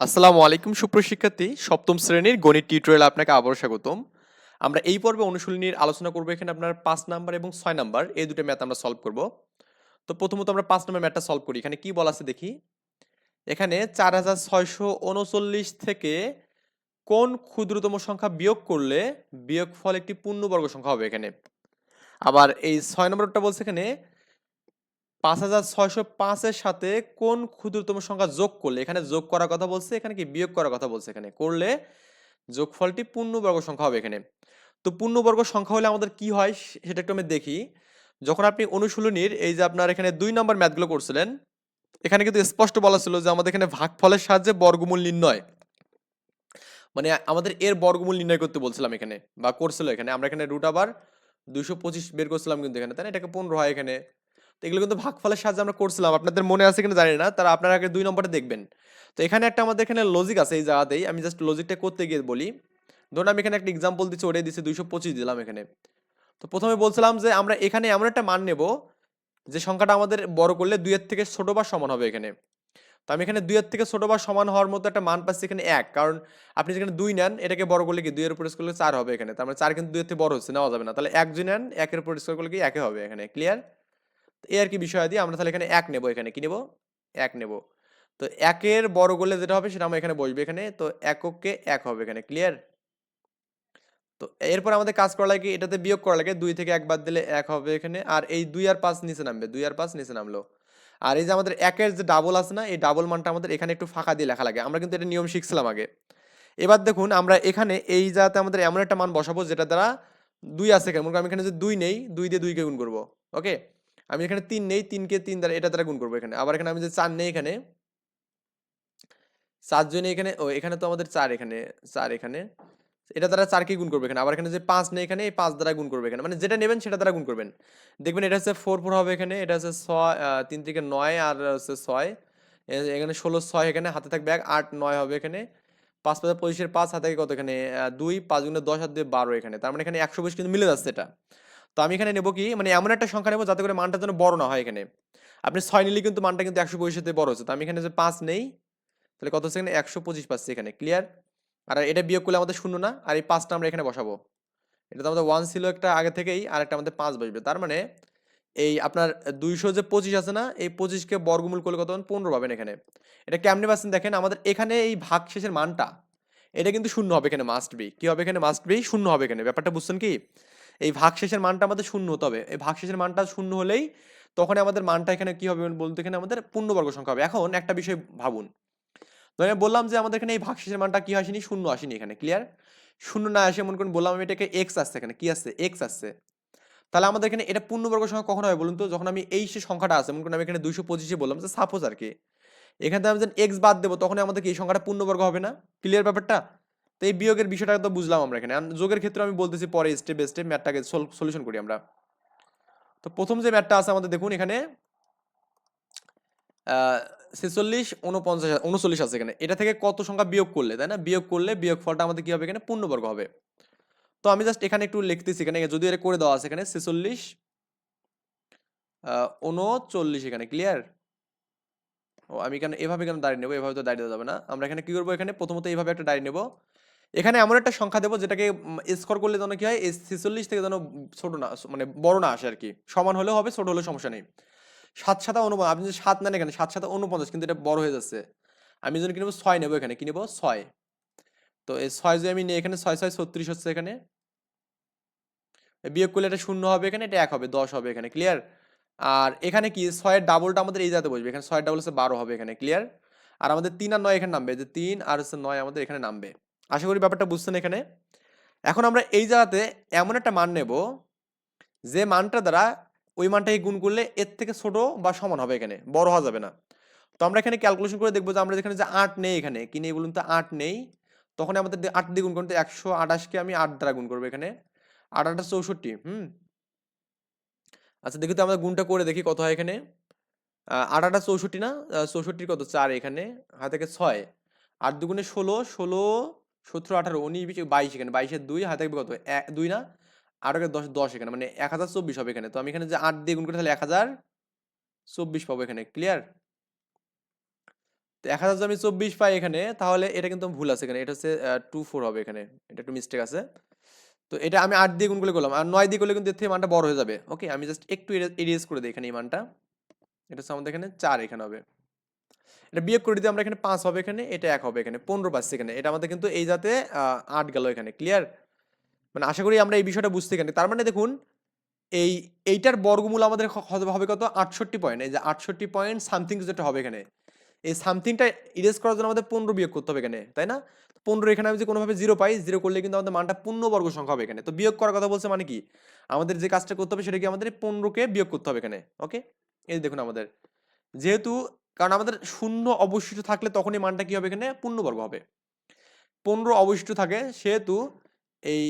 আসসালামু আলাইকুম সুপ্রশিক্ষার্থী সপ্তম শ্রেণির গণিত টিউটোরিয়াল আপনাকে আবারও স্বাগতম। আমরা এই পর্বে অনুশীলনীর আলোচনা করব এখানে আপনার পাঁচ নাম্বার এবং ছয় নাম্বার। এই দুটো ম্যাথ আমরা সলভ করব। তো প্রথমত আমরা পাঁচ নম্বর ম্যাথটা সলভ করি। এখানে কি বলা আছে দেখি? এখানে চার হাজার ছয়শো উনচল্লিশ থেকে কোন ক্ষুদ্রতম সংখ্যা বিয়োগ করলে বিয়োগফল একটি পূর্ণবর্গ সংখ্যা হবে এখানে? আবার এই ছয় নম্বরটা বলছে এখানে পাঁচ হাজার ছয়শো পাঁচের সাথে কোন ক্ষুদ্রতম সংখ্যা যোগ করলে, এখানে যোগ করার কথা বলছে, এখানে কি বিয়োগ করার কথা বলছে এখানে, করলে যোগফলটি পূর্ণবর্গ সংখ্যা হবে এখানে। তো পূর্ণবর্গ সংখ্যা হলে আমাদের কি হয়, সেটা একটু আমি দেখি। যখন আপনি অনুশীলনীর, এই যে আপনার এখানে দুই নম্বর ম্যাথগুলো করছিলেন, এখানে কিন্তু স্পষ্ট বলা ছিল যে আমাদের এখানে ভাগফলের সাহায্যে বর্গমূল নির্ণয়। মানে আমাদের এর বর্গমূল নির্ণয় করতে বলছিলাম এখানে, বা করছিল এখানে। আমরা এখানে রুট আবার দুইশো পঁচিশ বের করছিলাম কিন্তু এখানে, তাই না? এটাকে পনেরো হয় এখানে। তো এগুলো কিন্তু ভাগফলের সাহায্যে আমরা করছিলাম। আপনাদের মনে আছে কিনা জানি না, তারা আপনারা আগে দুই নম্বরে দেখবেন। তো এখানে একটা আমাদের এখানে লজিক আছে, এই জায়গাতেই। আমি জাস্ট লজিকটা করতে গিয়ে বলি। ধরুন আমি এখানে একটা এক্সাম্পল দিচ্ছি, ওটাই দিচ্ছি, দুইশো পঁচিশ দিলাম এখানে। তো প্রথমে বলছিলাম যে, আমরা এখানে এমন একটা মান নেব, যে সংখ্যাটা আমাদের বড় করলে দুইয়ের থেকে ছোট বা সমান হবে এখানে। তো আমি এখানে দুইয়ের থেকে ছোট বা সমান হওয়ার মতো একটা মান পাচ্ছি এখানে এক। কারণ আপনি যেখানে দুই নেন, এটাকে বড় করলে কি দুইয়ের উপর করলে চার হবে এখানে? তার মানে চার কিন্তু দুইয়ের থেকে বড় হচ্ছে, নেওয়া যাবে না। তাহলে এক দুই নেন, একের উপর করলে কি একে হবে এখানে? ক্লিয়ার এই আর কি বিষয় দিয়ে আমরা তাহলে এখানে এক নেব এখানে। কি নেব? এক নেব। তো একের বড় করলে যেটা হবে সেটা আমরা এখানে বসবে এখানে। তো এককে এক হবে এখানে। ক্লিয়ার তো এরপর আমাদের কাজ করা লাগে এটাতে বিয়োগ করা লাগে। দুই থেকে এক বাদ দিলে এক হবে এখানে। আর এই দুই আর পাঁচ নিচে নামবে। দুই আর পাঁচ নিচে নামলো। আর এই যে আমাদের একের যে ডাবল আছে না, এই ডাবল মানটা আমাদের এখানে একটু ফাঁকা দিয়ে লেখা লাগে। আমরা কিন্তু এটা নিয়ম শিখছিলাম আগে। এবার দেখুন, আমরা এখানে এই জায়গাতে আমাদের এমন একটা মান বসাবো যেটা দ্বারা দুই আছে মনে করো আমি এখানে যদি দুই নেই, দুই দিয়ে দুইকে গুণ করব। ওকে আমি এখানে তিন নেই তিনকে তিন দ্বারা, এটা দ্বারা গুণ করব এখানে। আবার এখানে আমি যে চার নেই এখানে চারজনে এখানে, ও, এখানে তো আমাদের চার এখানে চার এখানে, এটা দ্বারা চারকে গুণ করবে এখানে। আবার এখানে যে পাঁচ নেই এখানে, এই পাঁচ দ্বারা গুণ করবে এখানে। মানে যেটা নেবেন সেটা দ্বারা গুণ করবেন। দেখবেন এটা হচ্ছে ফোর ফোর হবে এখানে, এটা হচ্ছে ছয় তিন থেকে নয় আর হচ্ছে ছয়। এখানে ষোলো ছয় এখানে, হাতে থাকবে এক, আট, নয় হবে এখানে। পাঁচ পাঁচ পঁচিশের পাঁচ, হাতে কত এখানে? দুই, পাঁচ গুণে দশ, হাত দিয়ে বারো এখানে। তার মানে এখানে একশো বিশ কিন্তু মিলে যাচ্ছে এটা। তো আমি এখানে নেব কি মানে এমন একটা সংখ্যা নেব যাতে করে মানটা যেন বড় না হয় এখানে। আপনি ছয় নিলে কিন্তু মানটা কিন্তু একশো পঁচিশের থেকে বড় হচ্ছে। তো আমি এখানে যে পাঁচ নেই, তাহলে কত এখানে? একশো পঁচিশ পাচ্ছি এখানে ক্লিয়ার আর এটা বিয়োগ করলে আমাদের শূন্য না? আর এই পাঁচটা আমরা এখানে বসাবো। এটা তো আমাদের ওয়ান ছিল একটা আগে থেকেই, আর একটা আমাদের পাঁচ বসবে। তার মানে এই আপনার দুইশো যে পঁচিশ আছে না, এই পঁচিশকে বর্গমূল করলে কত পনেরো পাবেন এখানে। এটা কেমনে পাচ্ছেন দেখেন, আমাদের এখানে এই ভাগ শেষের মানটা, এটা কিন্তু শূন্য হবে এখানে মাস্ট বি কি হবে এখানে? মাস্ট বি শূন্য হবে এখানে। ব্যাপারটা বুঝছেন কি? এই ভাগ শেষের মানটা আমাদের শূন্য হতে হবে এই ভাগ শেষের মানটা শূন্য হলেই তখন আমাদের মানটা এখানে কি হবে বলতে এখানে আমাদের পূর্ণবর্গ সংখ্যা হবে। এখন একটা বিষয় ভাবুন। আমি বললাম যে আমাদের এখানে এই ভাগশেষের মানটা কি আসেনি? শূন্য আসেনি এখানে ক্লিয়ার শূন্য না আসে মনে করুন বললাম আমি এটাকে এক্স আসছে এখানে, কি আসছে? এক্স আসছে। তাহলে আমাদের এখানে এটা পূর্ণবর্গ সংখ্যা কখন হবে বলুন তো? যখন আমি এই সে সংখ্যাটা আছে, মনে করুন আমি এখানে দুইশো পঁচিশে বললাম যে সাপোজ আর কি। এখানে আমি যখন এক্স বাদ দেবো তখন আমাদের কি এই সংখ্যাটা পূর্ণবর্গ হবে না? ক্লিয়ার ব্যাপারটা? তো এই বিয়োগের বিষয়টা তো বুঝলাম আমরা এখানে। যোগের ক্ষেত্রে আমি বলতেছি পরে স্টেপ স্টেপ ম্যাথটাকে সলিউশন করি আমরা। তো প্রথম যে ম্যাথটা আছে আমাদের দেখুন এখানে ছেচল্লিশ উনপঞ্চাশ উনচল্লিশ আছে এখানে। এটা থেকে কত সংখ্যা বিয়োগ করলে, তাই না? বিয়োগ করলে বিয়োগ ফলটা আমাদের কি হবে এখানে? পূর্ণবর্গ হবে। তো আমি জাস্ট এখানে একটু লিখতেছি এখানে, যদি এটা করে দেওয়া আছে এখানে, ছেচল্লিশ উনচল্লিশ এখানে ক্লিয়ার ও, আমি এখানে এভাবে কেন দাঁড়িয়ে নেব? এভাবে তো দাঁড়িয়ে দেওয়া যাবে না। আমরা এখানে কি করব? এখানে প্রথমত এইভাবে একটা দাঁড়িয়ে নেব। এখানে এমন একটা সংখ্যা দেবো যেটাকে স্কোর করলে যেন কি হয় ছেচল্লিশ থেকে যেন ছোট না মানে বড় না আসে আর কি। সমান হলেও হবে, ছোট হলেও সমস্যা নেই। সাত সাতা অনুপঞ্চাশ আপনি যদি সাত নেন এখানে, সাত সাতা অনুপঞ্চাশ কিন্তু এটা বড় হয়ে যাচ্ছে। আমি যদি কিনবো ছয় নেব এখানে, কি নেব? ছয়। তো এই ছয় যদি আমি নিই, এখানে ছয় ছয়, ছত্রিশ হচ্ছে এখানে। বিয়োগ করলে এটা শূন্য হবে এখানে, এটা এক হবে, দশ হবে এখানে ক্লিয়ার আর এখানে কি, ছয়ের ডাবলটা আমাদের এই জাতে বসবে, এখানে ছয়ের ডাবল হচ্ছে বারো হবে এখানে ক্লিয়ার আর আমাদের তিন আর নয় এখানে নামবে যে তিন আর হচ্ছে নয় আমাদের এখানে নামবে। আশা করি ব্যাপারটা বুঝছেন এখানে। এখন আমরা এই জায়গাতে এমন একটা মান নেব যে মানটা দ্বারা ওই মানটাকে গুণ করলে এর থেকে ছোট বা সমান হবে এখানে, বড় হওয়া যাবে না। তো আমরা এখানে ক্যালকুলেশন করে দেখব যে আমরা এখানে যে আট নেই এখানে, কি নেই বলুন তো? আট নেই। তখন আমাদের আট দিয়ে গুণ করতে একশো আঠাশকে আমি আট দ্বারা গুণ করব এখানে। আট আঠাশ চৌষট্টি, হুম? আচ্ছা দেখি তো আমরা গুণটা করে দেখি কত হয় এখানে। আট আটা চৌষট্টি না? চৌষট্টির কত? চার এখানে হাত ছয়। আট দুগুণে ষোলো ষোলো সতেরো, আঠারো, উনিশ, বিশ, বাইশ এখানে। বাইশের দুই হাতে থাকবে কত? এক দুই না? আট দশ দশ এখানে। মানে এক হাজার চব্বিশ হবে এখানে। তো আমি এখানে যে আট দিয়ে গুণ করে তাহলে এক হাজার চব্বিশ পাবো এখানে। ক্লিয়ার তো এক হাজার আমি চব্বিশ পাই এখানে, তাহলে এটা কিন্তু ভুল আছে এখানে। এটা হচ্ছে টু ফোর হবে এখানে। এটা একটু মিস্টেক আছে। তো এটা আমি আট দিয়ে গুণ করে করলাম। আর নয় দিয়ে করলে কিন্তু এর থেকে মানটা বড় হয়ে যাবে। ওকে আমি জাস্ট একটু এরিয়েজ করে দিই এখানে এই মানটা। এটা হচ্ছে আমাদের এখানে চার এখানে হবে। এটা বিয়োগ করে দিতে আমরা এখানে পাঁচ হবে এখানে, এটা এক হবে এখানে, পনেরো পাচ্ছি এখানে। এটা আমাদের কিন্তু এই যাতে আট গেল এখানে ক্লিয়ার মানে আশা করি আমরা এই বিষয়টা বুঝতে এখানে। তার মানে দেখুন, এই, এইটার বর্গমূল আমাদের হবে কত? আটষট্টি পয়েন্ট এই যে আটষট্টি পয়েন্ট সামথিং যেটা হবে এখানে। এই সামথিংটা ইরেজ করার জন্য আমাদের পনেরো বিয়োগ করতে হবে এখানে, তাই না? পনেরো এখানে আমি যে কোনোভাবে জিরো পাই জিরো করলে কিন্তু আমাদের মানটা পূর্ণবর্গ সংখ্যা হবে এখানে। তো বিয়োগ করার কথা বলছে মানে কি? আমাদের যে কাজটা করতে হবে সেটা কি আমাদের পনেরোকে বিয়োগ করতে হবে এখানে ওকে এই দেখুন আমাদের। যেহেতু কারণ আমাদের শূন্য অবশিষ্ট থাকলে তখনই মানটা কি হবে এখানে? পূর্ণবর্গ হবে। পনেরো অবশিষ্ট থাকে, সেহেতু এই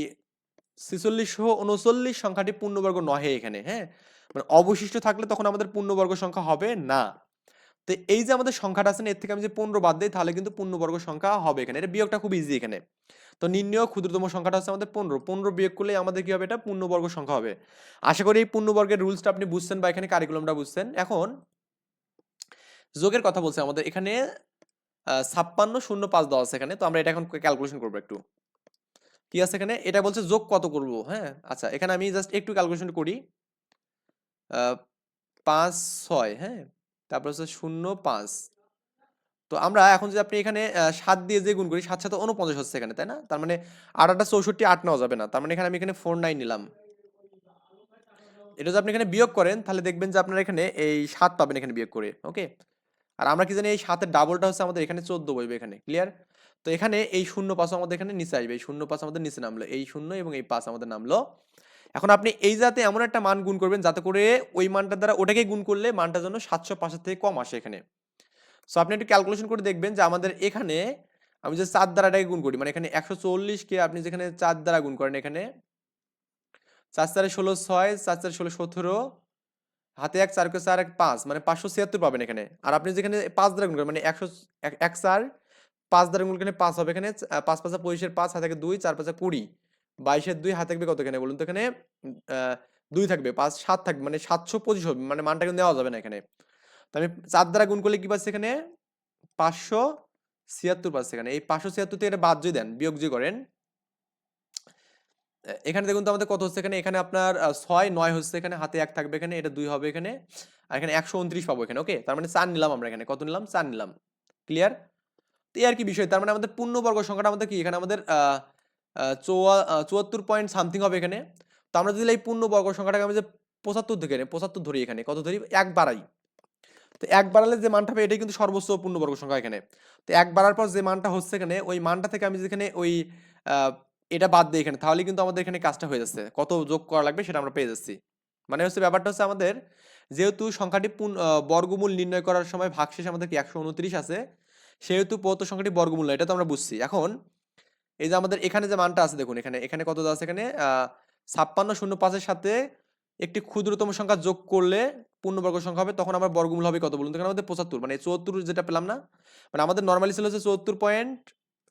ছেচল্লিশ সহ উনচল্লিশ সংখ্যাটি পূর্ণবর্গ নহে এখানে হ্যাঁ? মানে অবশিষ্ট থাকলে তখন আমাদের পূর্ণবর্গ সংখ্যা হবে না। তো এই যে আমাদের সংখ্যাটা আছে এর থেকে আমি যে পনেরো বাদ দিই, তাহলে কিন্তু পূর্ণবর্গ সংখ্যা হবে এখানে। এটা বিয়োগটা খুব ইজি এখানে। তো নির্ণয় ক্ষুদ্রতম সংখ্যাটা হচ্ছে আমাদের পনেরো। পনেরো বিয়োগ করলে আমাদের কি হবে? এটা পূর্ণবর্গ সংখ্যা হবে। আশা করি এই পূর্ণবর্গের রুলসটা আপনি বুঝছেন বা এখানে কারিকুলামটা বুঝছেন। এখন যোগের কথা বলছে আমাদের এখানে ছাপ্পান্ন শূন্য পাঁচ দেওয়া আছে এখানে। তো আমরা এটা এখন ক্যালকুলেশন করব একটু। কি আছে এখানে? এটা বলছে যোগ কত করব? হ্যাঁ? আচ্ছা এখানে আমি জাস্ট একটু ক্যালকুলেশন করি। পাঁচ ছয় হ্যাঁ? তারপর হচ্ছে শূন্য পাঁচ। তো আমরা এখন যদি আপনি এখানে সাত দিয়ে যে গুণ করি, সাত সাথে উনপঞ্চাশ হচ্ছে এখানে, তাই না? তার মানে আট আটটা চৌষট্টি আট নেওয়া যাবে না। তার মানে এখানে আমি এখানে ফোর নাইন নিলাম। এটা যদি আপনি এখানে বিয়োগ করেন, তাহলে দেখবেন যে আপনার এখানে এই সাত পাবেন এখানে বিয়োগ করে ওকে আর আমরা কি জানি এই সাতের ডাবলটা হচ্ছে আমাদের এখানে চোদ্দ বসবে এখানে ক্লিয়ার তো এখানে এই শূন্য পাঁচ আমাদের এখানে নিচে আসবে, এই শূন্য পাঁচ আমাদের নিচে নামলো, এই শূন্য এবং এই পাঁচ আমাদের নামলো। এখন আপনি এই যাতে এমন একটা মান গুণ করবেন যাতে করে ওই মানটার দ্বারা ওটাকে গুণ করলে মানটা যেন সাতশো পাঁচের থেকে কম আসে এখানে। সো আপনি একটু ক্যালকুলেশন করে দেখবেন যে আমাদের এখানে আমি যে চার দ্বারা এটাকে গুণ করি মানে এখানে একশো চল্লিশকে আপনি যেখানে চার দ্বারা গুণ করেন এখানে, চার চারে ষোলো ছয়, চার চারে ষোলো সতেরো হাতে এক চারকে চার এক পাঁচ মানে পাঁচশো ছিয়াত্তর পাবেন এখানে। আর আপনি যেখানে পাঁচ দ্বারা গুণ করেন মানে একশো এক- চার, পাঁচ দ্বারা গুণ এখানে পাঁচ হবে এখানে পাঁচ পাঁচা পঁচিশের পাঁচ, হাতে দুই, চার পাঁচা কুড়ি, বাইশের দুই, হাতে থাকবে কত এখানে বলুন তো এখানে? দুই থাকবে, পাঁচ, সাত থাকবে মানে সাতশো পঁচিশ হবে মানে মানটা কিন্তু দেওয়া যাবে না এখানে। তো আমি চার দ্বারা গুণ করলে কি পাচ্ছি এখানে? পাঁচশো ছিয়াত্তর পাচ্ছি এখানে। এই পাঁচশো ছিয়াত্তর থেকে এটা বাদ যদি দেন, বিয়োগ যদি করেন এখানে দেখুন তো আমাদের কত হচ্ছে? এখানে এখানে আপনার ছয় নয় হচ্ছে এখানে হাতে এক থাকবে এখানে এটা দুই হবে এখানে আর এখানে একশো উনত্রিশ পাবো এখানে ওকে তার মানে চার নিলাম আমরা এখানে কত নিলাম? চার নিলাম ক্লিয়ার তো এই আর কি বিষয় তার মানে আমাদের পূর্ণবর্গ সংখ্যাটা আমাদের কি? এখানে আমাদের চৌয়া- চুয়াত্তর পয়েন্ট সামথিং হবে এখানে তো আমরা যদি এই পূর্ণবর্গ সংখ্যাটাকে আমি যে পঁচাত্তর নিই, পঁচাত্তর ধরি এখানে কত ধরি? এক বাড়াই তো এক বাড়ালে যে মানটা হবে এটাই কিন্তু সর্বোচ্চ পূর্ণবর্গ সংখ্যা এখানে তো এক বাড়ার পর যে মানটা হচ্ছে এখানে ওই মানটা থেকে আমি যেখানে ওই এটা বাদ দিয়ে এখানে। তাহলে কিন্তু আমাদের এখানে কাজটা হয়ে যাচ্ছে। কত যোগ করা লাগবে সেটা আমরা পেয়ে যাচ্ছি। মানে হচ্ছে ব্যাপারটা হচ্ছে আমাদের যেহেতু সংখ্যাটি বর্গমূল নির্ণয় করার সময় ভাগ ভাগশেষ আমাদের কি একশো উনত্রিশ আছে, সেহেতু প্রত সংখ্যাটি বর্গমূল এটা তো আমরা বুঝছি। এখন এই যে আমাদের এখানে যে মানটা আছে, দেখুন, এখানে এখানে কত আছে এখানে? ছাপ্পান্ন শূন্য পাঁচের সাথে একটি ক্ষুদ্রতম সংখ্যা যোগ করলে পূর্ণবর্গ সংখ্যা হবে, তখন আমার বর্গমূল হবে কত বলুন আমাদের পঁচাত্তর মানে চুয়াত্তর যেটা পেলাম না মানে আমাদের নর্মালি ছিল হচ্ছে চুয়াত্তর পয়েন্ট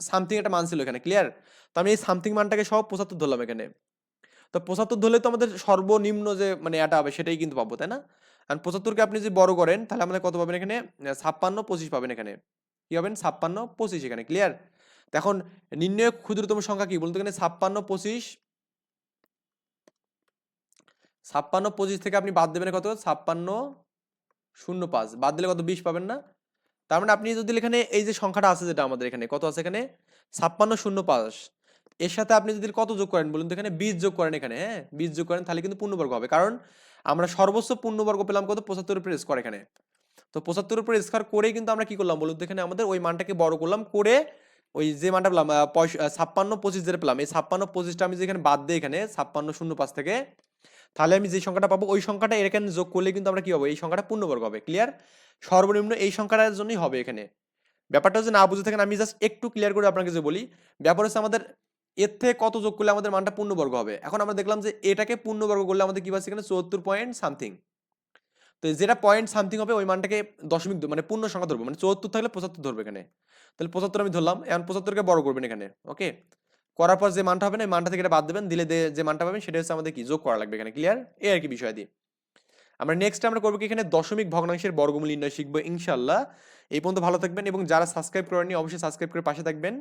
সামথিং একটা মান ছিল এখানে ক্লিয়ার তো আমি এই সামথিং মানটাকে সব পঁচাত্তর ধরলাম এখানে। তো পঁচাত্তর ধরলে তো আমাদের সর্বনিম্ন যে মানে এটা হবে সেটাই কিন্তু পাবো, তাই না? আর পঁচাত্তরকে আপনি যদি বড় করেন, তাহলে আমাদের কত পাবেন এখানে? ছাপ্পান্ন, পঁচিশ পাবেন এখানে। কি হবেন ছাপ্পান্ন, পঁচিশ এখানে ক্লিয়ার এখন নির্ণয় ক্ষুদ্রতম সংখ্যা কি? বলুন তো এখানে ছাপ্পান্ন, পঁচিশ ছাপ্পান্ন, পঁচিশ থেকে আপনি বাদ দেবেন কত? ছাপ্পান্ন, শূন্য পাঁচ। বাদ দিলে কত? বিশ পাবেন না। তার মানে আপনি যদি এখানে এই যে সংখ্যাটা আছে যেটা আমাদের এখানে, কত আছে এখানে? ছাপ্পান্ন শূন্য পাঁচ। এর সাথে আপনি যদি কত যোগ করেন বলুন তো এখানে? বিশ যোগ করেন এখানে হ্যাঁ? বিশ যোগ করেন তাহলে কিন্তু পূর্ণবর্গ হবে। কারণ আমরা সর্বোচ্চ পূর্ণবর্গ পেলাম কত? পঁচাত্তর উপরে স্কোয়ার এখানে। তো পঁচাত্তর উপরে স্কোয়ার করেই কিন্তু আমরা কি করলাম বলুন তো এখানে? আমাদের ওই মানটাকে বড় করলাম, করে ওই যে মানটা পেলাম ছাপ্পান্ন পঁচিশ যেটা পেলাম, এই ছাপ্পান্ন পঁচিশটা আমি যেখানে বাদ দিই এখানে, ছাপ্পান্ন শূন্য পাঁচ থেকে তাহলে আমি যে সংখ্যাটা পাবো, ওই সংখ্যাটা এখানে যোগ করলে কিন্তু আমরা কি হবে? এই সংখ্যাটা পূর্ণবর্গ হবে ক্লিয়ার সর্বনিম্ন এই সংখ্যাটার জন্যই হবে এখানে। ব্যাপারটা হচ্ছে না, বুঝে থাকেন, আমি জাস্ট একটু ক্লিয়ার করে আপনাকে যে বলি, ব্যাপার হচ্ছে আমাদের এর থেকে কত যোগ করলে আমাদের মানটা পূর্ণবর্গ হবে? এখন আমরা দেখলাম যে এটাকে পূর্ণবর্গ করলে আমাদের কি পাচ্ছি এখানে? চুয়াত্তর পয়েন্ট সামথিং তো যেটা পয়েন্ট সামথিং হবে, ওই মানটাকে দশমিক মানে পূর্ণ সংখ্যা ধরবো মানে চুয়াত্তর থাকলে পঁচাত্তর ধরবে এখানে। তাহলে পঁচাত্তর আমি ধরলাম, এখন পঁচাত্তরকে বড় করবেন এখানে ওকে করার পর যে মানটা হবে না মানটা থেকে এটা বাদ দেবেন। দিলে যে মানটা পাবেন, সেটা হচ্ছে আমাদের কি? যোগ করা লাগবে এখানে। ক্লিয়ার এই আর কি বিষয় দিয়ে। আমরা নেক্সট আমরা করব কি? এখানে দশমিক ভগ্নাংশের বর্গমূল নির্ণয় শিখব ইনশাল্লাহ এই পর্যন্ত ভালো থাকবেন এবং যারা সাবস্ক্রাইব করেননি, অবশ্যই সাবস্ক্রাইব করে পাশে থাকবেন।